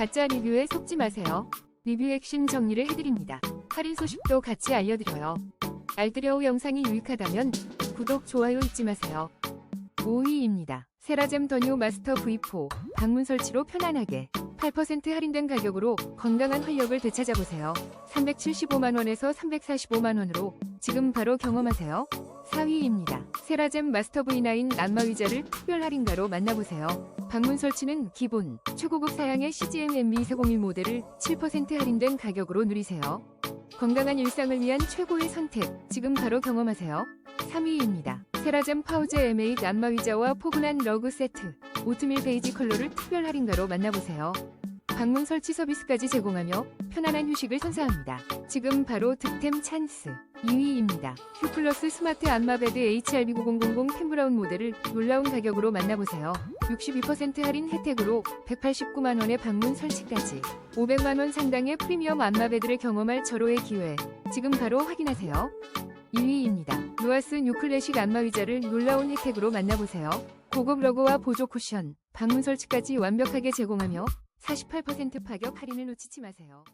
가짜 리뷰에 속지 마세요. 리뷰 핵심 정리를 해드립니다. 할인 소식도 같이 알려드려요. 알뜰여우 영상이 유익하다면 구독, 좋아요 잊지 마세요. 5위입니다. 세라젬 더뉴 마스터 V4 방문 설치로 편안하게 8% 할인된 가격으로 건강한 활력을 되찾아보세요. 375만원에서 345만원으로 지금 바로 경험하세요. 4위입니다. 세라젬 마스터 V9 안마 의자를 특별 할인가로 만나보세요. 방문 설치는 기본, 최고급 사양의 CGM MB401 모델을 7% 할인된 가격으로 누리세요. 건강한 일상을 위한 최고의 선택, 지금 바로 경험하세요. 3위입니다. 세라젬 파우즈 M8 안마 의자와 포근한 러그 세트, 오트밀 베이지 컬러를 특별 할인가로 만나보세요. 방문 설치 서비스까지 제공하며 편안한 휴식을 선사합니다. 지금 바로 득템 찬스. 2위입니다. 휴플러스 스마트 안마베드 HRB9000 템브라운 모델을 놀라운 가격으로 만나보세요. 62% 할인 혜택으로 189만원의 방문 설치까지 500만원 상당의 프리미엄 안마베드를 경험할 절호의 기회. 지금 바로 확인하세요. 2위입니다. 누아스 뉴클래식 안마의자를 놀라운 혜택으로 만나보세요. 고급 러그와 보조 쿠션, 방문 설치까지 완벽하게 제공하며 48% 파격 할인을 놓치지 마세요.